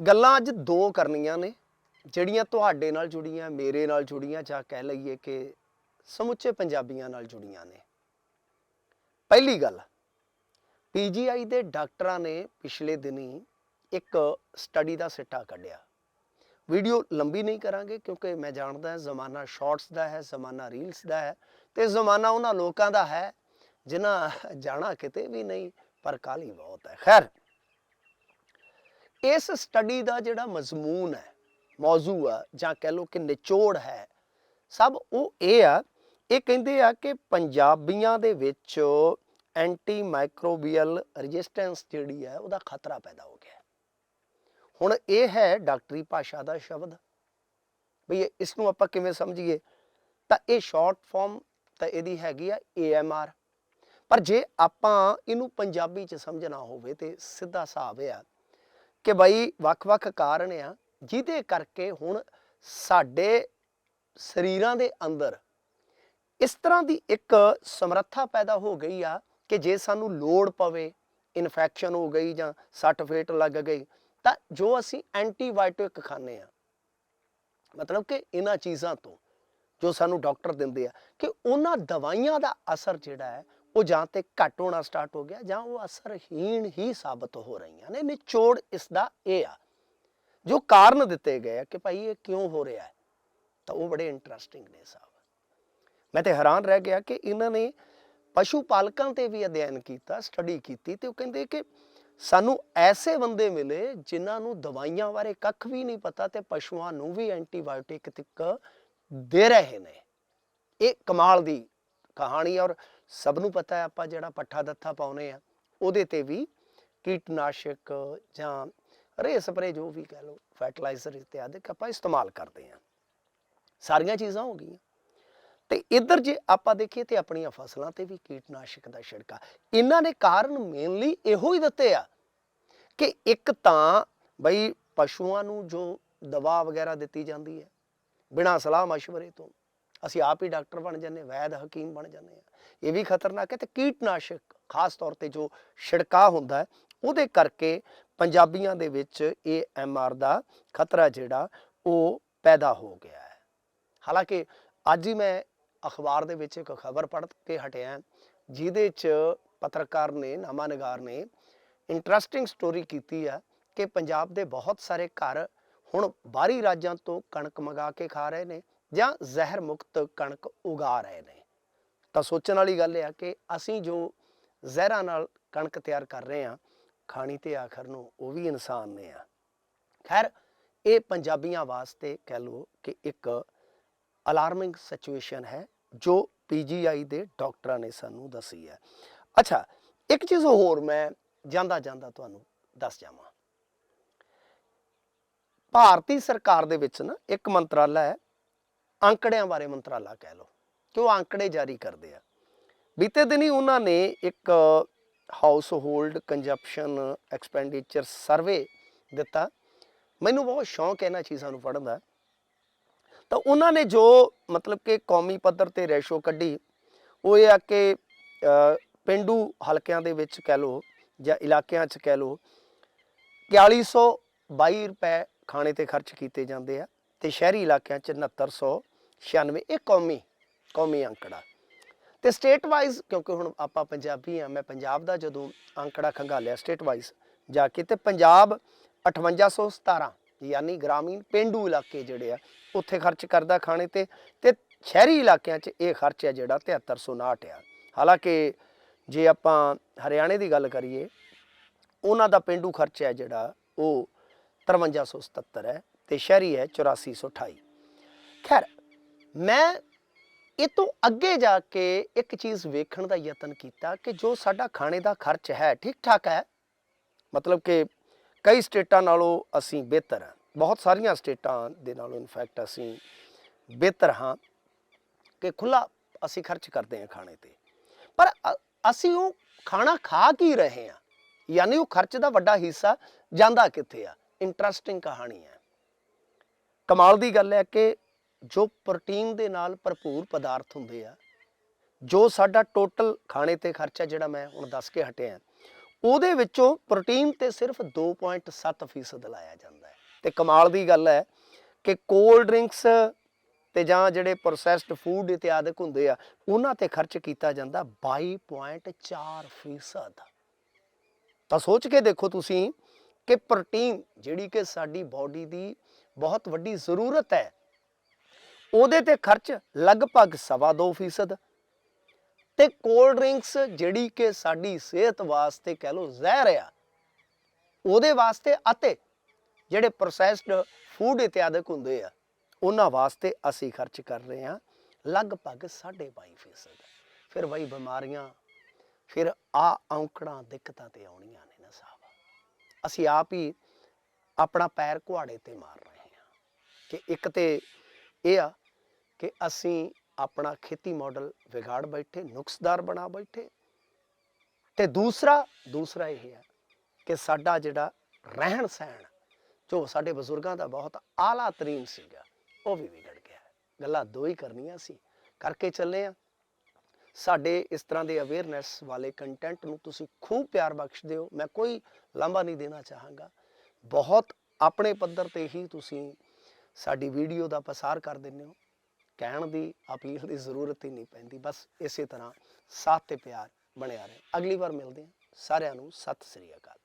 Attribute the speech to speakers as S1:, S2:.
S1: ਗੱਲਾਂ ਅੱਜ ਦੋ ਕਰਨੀਆਂ ਨੇ, ਜਿਹੜੀਆਂ ਤੁਹਾਡੇ ਨਾਲ ਜੁੜੀਆਂ, ਮੇਰੇ ਨਾਲ ਜੁੜੀਆਂ, ਜਾਂ ਕਹਿ ਲਈਏ ਕਿ ਸਮੁੱਚੇ ਪੰਜਾਬੀਆਂ ਨਾਲ ਜੁੜੀਆਂ ਨੇ। ਪਹਿਲੀ ਗੱਲ ਪੀਜੀਆਈ ਦੇ ਡਾਕਟਰਾਂ ਨੇ ਪਿਛਲੇ ਦਿਨੀ ਇੱਕ ਸਟੱਡੀ ਦਾ ਸਿੱਟਾ ਕੱਢਿਆ। ਵੀਡੀਓ ਲੰਬੀ ਨਹੀਂ ਕਰਾਂਗੇ, ਕਿਉਂਕਿ ਮੈਂ ਜਾਣਦਾ ਹਾਂ ਜ਼ਮਾਨਾ ਸ਼ਾਰਟਸ ਦਾ ਹੈ, ਜ਼ਮਾਨਾ ਰੀਲਸ ਦਾ ਹੈ, ਤੇ ਜ਼ਮਾਨਾ ਉਹਨਾਂ ਲੋਕਾਂ ਦਾ ਹੈ, ਜਿਨ੍ਹਾਂ ਜਾਣਾ ਕਿਤੇ ਵੀ ਨਹੀਂ, ਪਰ ਕਾਲੀ ਬਹੁਤ ਹੈ। ਖੈਰ ਇਸ ਸਟੱਡੀ ਦਾ ਜਿਹੜਾ ਮਜ਼ਮੂਨ ਹੈ, ਮੌਜੂ ਆ, ਜਾਂ ਕਹਿ ਲਓ ਕਿ ਨਿਚੋੜ ਹੈ, ਸਭ ਉਹ ਇਹ ਆ, ਇਹ ਕਹਿੰਦੇ ਆ ਕਿ ਪੰਜਾਬੀਆਂ ਦੇ ਵਿੱਚ ਐਂਟੀ ਮਾਈਕਰੋਬੀਅਲ ਰੈਜ਼ਿਸਟੈਂਸ ਜਿਹੜੀ ਹੈ, ਉਹਦਾ ਖਤਰਾ ਪੈਦਾ ਹੋ ਗਿਆ ਹੁਣ ਇਹ ਹੈ ਡਾਕਟਰੀ ਭਾਸ਼ਾ ਦਾ ਸ਼ਬਦ। ਵੀ ਇਹ- ਇਸ ਨੂੰ ਆਪਾਂ ਕਿਵੇਂ ਸਮਝੀਏ? ਤਾਂ ਇਹ ਸ਼ਾਰਟ ਫਾਰਮ ਤਾਂ ਇਹਦੀ ਹੈਗੀ ਆ AMR ਪਰ ਜੇ ਆਪਾਂ ਇਹਨੂੰ ਪੰਜਾਬੀ ਚ ਸਮਝਣਾ ਹੋਵੇ ਤੇ ਸਿੱਧਾ ਹਿਸਾਬ ਇਹ ਆ ਕਿ ਭਾਈ ਵੱਖ-ਵੱਖ ਕਾਰਨ ਆ, ਜਿਹਦੇ ਕਰਕੇ ਹੁਣ ਸਾਡੇ ਸਰੀਰਾਂ ਦੇ ਅੰਦਰ ਇਸ ਤਰ੍ਹਾਂ ਦੀ ਇੱਕ ਸਮਰੱਥਾ ਪੈਦਾ ਹੋ ਗਈ ਆ ਕਿ ਜੇ ਸਾਨੂੰ ਲੋੜ ਪਵੇ ਇਨਫੈਕਸ਼ਨ ਹੋ ਗਈ ਜਾਂ ਸੱਟ ਫੇਟ ਲੱਗ ਗਈ, ਤਾਂ ਜੋ ਅਸੀਂ ਐਂਟੀਬਾਇਓਟਿਕ ਖਾਂਦੇ ਆ। ਮਤਲਬ ਕਿ ਇਹਨਾਂ ਚੀਜ਼ਾਂ ਤੋਂ ਜੋ ਸਾਨੂੰ ਡਾਕਟਰ ਦਿੰਦੇ ਆ ਕਿ ਉਹਨਾਂ ਦਵਾਈਆਂ ਦਾ ਅਸਰ ਜਿਹੜਾ ਹੈ ਉਹ ਜਾਂ ਤੇ ਘੱਟ ਹੋਣਾ ਸਟਾਰਟ ਹੋ ਗਿਆ ਜਾਂ ਉਹ ਅਸਰਹੀਣ ਹੀ ਸਾਬਤ ਹੋ ਰਹੀਆਂ ਨੇ, ਨਿਚੋੜ ਇਸ ਦਾ ਇਹ ਆ। ਜੋ ਕਾਰਨ ਦਿੱਤੇ ਗਏ ਆ ਕਿ ਭਾਈ ਇਹ ਕਿਉਂ ਹੋ ਰਿਹਾ ਹੈ, ਤਾਂ ਉਹ ਬੜੇ ਇੰਟਰਸਟਿੰਗ ਨੇ ਸਾਹਿਬ ਮੈਂ ਤੇ ਹੈਰਾਨ ਰਹਿ ਗਿਆ ਕਿ ਇਹਨਾਂ ਨੇ ਪਸ਼ੂ ਪਾਲਕਾਂ ਤੇ ਵੀ ਅਧਿਐਨ ਕੀਤਾ ਸਟੱਡੀ ਕੀਤੀ ਤੇ ਉਹ ਕਹਿੰਦੇ ਕਿ ਸਾਨੂੰ ਐਸੇ ਬੰਦੇ ਮਿਲੇ ਜਿਨ੍ਹਾਂ ਨੂੰ ਦਵਾਈਆਂ ਬਾਰੇ ਕੱਖ ਵੀ ਨਹੀਂ ਪਤਾ ਤੇ ਪਸ਼ੂਆਂ ਨੂੰ ਵੀ ਐਂਟੀਬਾਇਓਟਿਕ ਦੇ ਰਹੇ ਨੇ। ਇਹ ਕਮਾਲ ਦੀ ਕਹਾਣੀ ਔਰ ਸਭ ਨੂੰ ਪਤਾ ਹੈ ਆਪਾਂ ਜਿਹੜਾ ਪੱਠਾ ਦੱਥਾ ਪਾਉਨੇ ਆ, ਉਹਦੇ ਤੇ ਵੀ ਕੀਟਨਾਸ਼ਕ ਜਾਂ ਰੇ ਸਪਰੇ ਜੋ ਵੀ ਕਹਿ ਲਓ ਫਰਟੀਲਾਈਜ਼ਰ ਇਤਿਆਦਿ ਆਪਾਂ ਇਸਤੇਮਾਲ ਕਰਦੇ ਆ ਸਾਰੀਆਂ ਚੀਜ਼ਾਂ ਹੋ ਗਈਆਂ। ਤੇ ਇੱਧਰ ਜੇ ਆਪਾਂ ਦੇਖੀਏ ਤੇ ਆਪਣੀਆਂ ਫਸਲਾਂ ਤੇ ਵੀ ਕੀਟਨਾਸ਼ਕ ਦਾ ਛਿੜਕਾ। ਇਹਨਾਂ ਨੇ ਕਾਰਨ ਮੇਨਲੀ ਇਹੋ ਹੀ ਦਿੱਤੇ ਆ ਕਿ ਇੱਕ ਤਾਂ ਬਈ ਪਸ਼ੂਆਂ ਨੂੰ ਜੋ ਦਵਾ ਵਗੈਰਾ ਦਿੱਤੀ ਜਾਂਦੀ ਹੈ, ਬਿਨਾਂ ਸਲਾਹ مشਵਰੇ ਤੋਂ ਅਸੀਂ ਆਪ ਹੀ ਡਾਕਟਰ ਬਣ ਜਾਂਦੇ, ਵੈਦ ਹਕੀਮ ਬਣ ਜਾਂਦੇ ਆ ਇਹ ਵੀ ਖਤਰਨਾਕ ਹੈ ਤੇ ਕੀਟਨਾਸ਼ਕ, ਖਾਸ ਤੌਰ ਤੇ ਜੋ ਛਿੜਕਾ ਹੁੰਦਾ ਹੈ, ਉਹਦੇ ਕਰਕੇ ਪੰਜਾਬੀਆਂ ਦੇ ਵਿੱਚ ਇਹ ਐਮਆਰ ਦਾ ਖਤਰਾ ਜਿਹੜਾ, ਉਹ ਪੈਦਾ ਹੋ ਗਿਆ ਹੈ। ਹਾਲਾਂਕਿ ਅੱਜ ਹੀ ਮੈਂ ਅਖਬਾਰ ਦੇ ਵਿੱਚ ਇੱਕ ਖਬਰ ਪੜ੍ਹ ਕੇ ਹਟਿਆ ਜਿਹਦੇ 'ਚ ਪੱਤਰਕਾਰ ਨੇ ਨਾਮਾ ਨਾਮਾਨਿਗਾਰ ਨੇ ਇੰਟਰਸਟਿੰਗ ਸਟੋਰੀ ਕੀਤੀ ਆ ਕਿ ਪੰਜਾਬ ਦੇ ਬਹੁਤ ਸਾਰੇ ਘਰ ਹੁਣ ਬਾਹਰੀ ਰਾਜਾਂ ਤੋਂ ਕਣਕ ਮੰਗਾ ਕੇ ਖਾ ਰਹੇ ਨੇ। ਜਾਂ ਜ਼ਹਿਰ ਮੁਕਤ ਕਣਕ ਉਗਾ ਰਹੇ ਨੇ। ਤਾਂ ਸੋਚਣ ਵਾਲੀ ਗੱਲ ਇਹ ਆ ਕਿ ਅਸੀਂ ਜੋ ਜ਼ਹਿਰਾਂ ਨਾਲ ਕਣਕ ਤਿਆਰ ਕਰ ਰਹੇ ਹਾਂ, ਖਾਣੀ ਤੇ ਆਖਰ ਨੂੰ ਉਹ ਵੀ ਇਨਸਾਨ ਨੇ ਆ। ਖੈਰ, ਇਹ ਪੰਜਾਬੀਆਂ ਵਾਸਤੇ ਕਹਿ ਲਓ ਕਿ ਇੱਕ ਅਲਾਰਮਿੰਗ ਸਿਚੁਏਸ਼ਨ ਹੈ, ਜੋ ਪੀਜੀਆਈ ਦੇ ਡਾਕਟਰਾਂ ਨੇ ਸਾਨੂੰ ਦੱਸੀ ਹੈ। ਅੱਛਾ, ਇੱਕ ਚੀਜ਼ ਹੋਰ ਮੈਂ ਜਾਂਦਾ ਜਾਂਦਾ ਤੁਹਾਨੂੰ ਦੱਸ ਜਾਵਾਂ। ਭਾਰਤੀ ਸਰਕਾਰ ਦੇ ਵਿੱਚ ਨਾ ਇੱਕ ਮੰਤਰਾਲਾ ਹੈ ਅੰਕੜਿਆਂ ਬਾਰੇ ਮੰਤਰਾਲਾ ਕਹਿ ਲਓ ਕਿ ਉਹ ਅੰਕੜੇ ਜਾਰੀ ਕਰਦੇ ਆ। ਬੀਤੇ ਦਿਨੀ ਉਹਨਾਂ ਨੇ ਇੱਕ household consumption expenditure survey ਦਿੱਤਾ। ਮੈਨੂੰ ਬਹੁਤ ਸ਼ੌਂਕ ਹੈ ਇਹਨਾਂ ਚੀਜ਼ਾਂ ਨੂੰ ਪੜ੍ਹਨ ਦਾ। ਤਾਂ ਉਹਨਾਂ ਨੇ ਜੋ ਮਤਲਬ ਕਿ ਕੌਮੀ ਪੱਧਰ ਤੇ ਰੇਸ਼ੋ ਕੱਢੀ ਉਹ ਇਹ ਆ ਕਿ ਅ, ਪਿੰਡੂ ਹਲਕਿਆਂ ਦੇ ਵਿੱਚ ਕਹਿ ਲਓ ਜਾਂ ਇਲਾਕਿਆਂ 'ਚ ਕਹਿ ਲਓ 4122 ਰੁਪਏ ਖਾਣੇ ਤੇ ਖਰਚ ਕੀਤੇ ਜਾਂਦੇ ਆ। ਤੇ ਸ਼ਹਿਰੀ ਇਲਾਕਿਆਂ 'ਚ 6996 ਇਹ ਕੌਮੀ ਕੌਮੀ ਅੰਕੜਾ। ਤੇ ਸਟੇਟ ਵਾਈਜ਼ ਕਿਉਂਕਿ ਹੁਣ ਆਪਾਂ ਪੰਜਾਬੀ ਆ ਮੈਂ ਪੰਜਾਬ ਦਾ ਜਦੋਂ ਅੰਕੜਾ ਖੰਗਾਲਿਆ ਸਟੇਟ ਵਾਈਜ਼ ਜਾ ਕੇ, ਤੇ ਪੰਜਾਬ 5817 ਯਾਨੀ ਗ੍ਰਾਮੀਣ ਪਿੰਡੂ ਇਲਾਕੇ ਜਿਹੜੇ ਆ, ਉੱਥੇ ਖਰਚ ਕਰਦਾ ਖਾਣੇ ਤੇ ਤੇ ਸ਼ਹਿਰੀ ਇਲਾਕਿਆਂ 'ਚ ਇਹ ਖਰਚ ਹੈ ਜਿਹੜਾ 7359 ਆ। ਹਾਲਾਂਕਿ ਜੇ ਆਪਾਂ ਹਰਿਆਣੇ ਦੀ ਗੱਲ ਕਰੀਏ, ਉਹਨਾਂ ਦਾ ਪਿੰਡੂ ਖਰਚ ਹੈ ਜਿਹੜਾ, ਉਹ 5377 ਹੈ। ਤੇ ਸ਼ਹਿਰੀ ਹੈ 8428 ਖੈਰ, ਮੈਂ ਇਹ ਤੋਂ ਅੱਗੇ ਜਾ ਕੇ ਇੱਕ ਚੀਜ਼ ਵੇਖਣ ਦਾ ਯਤਨ ਕੀਤਾ ਕਿ ਜੋ ਸਾਡਾ ਖਾਣੇ ਦਾ ਖਰਚ ਹੈ ਠੀਕ ਠਾਕ ਹੈ। ਮਤਲਬ ਕਿ ਕਈ ਸਟੇਟਾਂ ਨਾਲੋਂ ਅਸੀਂ ਬਿਹਤਰ ਹਾਂ। ਬਹੁਤ ਸਾਰੀਆਂ ਸਟੇਟਾਂ ਦੇ ਨਾਲੋਂ ਇਨਫੈਕਟ ਅਸੀਂ ਬਿਹਤਰ ਹਾਂ ਕਿ ਖੁੱਲਾ ਅਸੀਂ ਖਰਚ ਕਰਦੇ ਹਾਂ ਖਾਣੇ ਤੇ। ਪਰ ਅਸੀਂ ਉਹ ਖਾਣਾ ਖਾ ਕੀ ਰਹੇ ਹਾਂ? ਯਾਨੀ ਉਹ ਖਰਚ ਦਾ ਵੱਡਾ ਹਿੱਸਾ ਜਾਂਦਾ ਕਿੱਥੇ ਆ? ਇੰਟਰਸਟਿੰਗ ਕਹਾਣੀ ਹੈ। ਕਮਾਲ ਦੀ ਗੱਲ ਹੈ ਕਿ ਜੋ ਪ੍ਰੋਟੀਨ ਦੇ ਨਾਲ ਭਰਪੂਰ ਪਦਾਰਥ ਹੁੰਦੇ ਆ, ਜੋ ਸਾਡਾ ਟੋਟਲ ਖਾਣੇ ਤੇ ਖਰਚਾ ਜਿਹੜਾ ਮੈਂ ਹੁਣ ਦੱਸ ਕੇ ਹਟਿਆ, ਉਹਦੇ ਵਿੱਚੋਂ ਪ੍ਰੋਟੀਨ ਤੇ ਸਿਰਫ 2.7% ਲਾਇਆ ਜਾਂਦਾ ਹੈ। ਤੇ ਕਮਾਲ ਦੀ ਗੱਲ ਹੈ ਕਿ ਕੋਲਡ ਡਰਿੰਕਸ ਤੇ ਜਾਂ ਜਿਹੜੇ ਪ੍ਰੋਸੈਸਡ ਫੂਡ ਇਤਿਆਦਿਕ ਹੁੰਦੇ ਆ, ਉਹਨਾਂ ਤੇ ਖਰਚ ਕੀਤਾ ਜਾਂਦਾ 22.4% ਤਾਂ ਸੋਚ ਕੇ ਦੇਖੋ ਤੁਸੀਂ ਕਿ ਪ੍ਰੋਟੀਨ ਜਿਹੜੀ ਕਿ ਸਾਡੀ ਬਾਡੀ ਦੀ ਬਹੁਤ ਵੱਡੀ ਜ਼ਰੂਰਤ ਹੈ, ਉਹਦੇ ਤੇ ਖਰਚ ਲਗਭਗ 2.5% ਤੇ ਕੋਲਡ ਡਰਿੰਕਸ ਜਿਹੜੀ ਕਿ ਸਾਡੀ ਸਿਹਤ ਵਾਸਤੇ ਕਹਿ ਲਓ ਜ਼ਹਿਰ ਆ, ਉਹਦੇ ਵਾਸਤੇ ਅਤੇ ਜਿਹੜੇ ਪ੍ਰੋਸੈਸਡ ਫੂਡ ਇਤਿਆਦਿਕ ਹੁੰਦੇ ਆ, ਉਹਨਾਂ ਵਾਸਤੇ ਅਸੀਂ ਖਰਚ ਕਰ ਰਹੇ ਹਾਂ ਲਗਭਗ 22.5% ਫਿਰ ਵਈ ਬਿਮਾਰੀਆਂ, ਫਿਰ ਆ ਔਂਕੜਾਂ, ਦਿੱਕਤਾਂ ਤੇ ਆਉਣੀਆਂ ਨੇ ਨਾ ਸਾਹਿਬ ਅਸੀਂ ਆਪ ਹੀ ਆਪਣਾ ਪੈਰ ਕੁਹਾੜੇ ਤੇ ਮਾਰ ਰਹੇ ਹਾਂ। ਕਿ ਇੱਕ ਤੇ ਇਹ ਆ ਕਿ ਅਸੀਂ ਆਪਣਾ ਖੇਤੀ ਮਾਡਲ ਵਿਗਾੜ ਬੈਠੇ, ਨੁਕਸਦਾਰ ਬਣਾ ਬੈਠੇ। ਤੇ ਦੂਸਰਾ ਦੂਸਰਾ ਇਹ ਹੈ ਕਿ ਸਾਡਾ ਜਿਹੜਾ ਰਹਿਣ ਸਹਿਣ ਜੋ ਸਾਡੇ ਬਜ਼ੁਰਗਾਂ ਦਾ ਬਹੁਤ ਆਲਾ ਤਰੀਨ ਸੀਗਾ, ਉਹ ਵੀ ਵਿਗੜ ਗਿਆ। ਗੱਲਾਂ ਦੋ ਹੀ ਕਰਨੀਆਂ ਸੀ। ਕਰਕੇ ਚੱਲੇ ਆ। ਸਾਡੇ ਇਸ ਤਰ੍ਹਾਂ ਦੇ ਅਵੇਅਰਨੈਸ ਵਾਲੇ ਕੰਟੈਂਟ ਨੂੰ ਤੁਸੀਂ ਖੂਬ ਪਿਆਰ ਬਖਸ਼ਦੇ ਹੋ, ਮੈਂ ਕੋਈ ਲਾਂਭਾ ਨਹੀਂ ਦੇਣਾ ਚਾਹਾਂਗਾ। ਬਹੁਤ ਆਪਣੇ ਪੱਧਰ ਤੇ ਹੀ ਤੁਸੀਂ ਸਾਡੀ ਵੀਡੀਓ ਦਾ ਪਸਾਰ ਕਰ ਦਿੰਦੇ ਹੋ। ਕਹਿਣ ਦੀ ਅਪੀਲ ਦੀ ਜ਼ਰੂਰਤ ਹੀ ਨਹੀਂ ਪੈਂਦੀ, ਬਸ ਇਸੇ ਤਰ੍ਹਾਂ ਸਾਥ ਤੇ ਪਿਆਰ ਬਣਿਆ ਰਹੇ। ਅਗਲੀ ਵਾਰ ਮਿਲਦੇ ਹਾਂ। ਸਾਰਿਆਂ ਨੂੰ ਸਤਿ ਸ੍ਰੀ ਅਕਾਲ।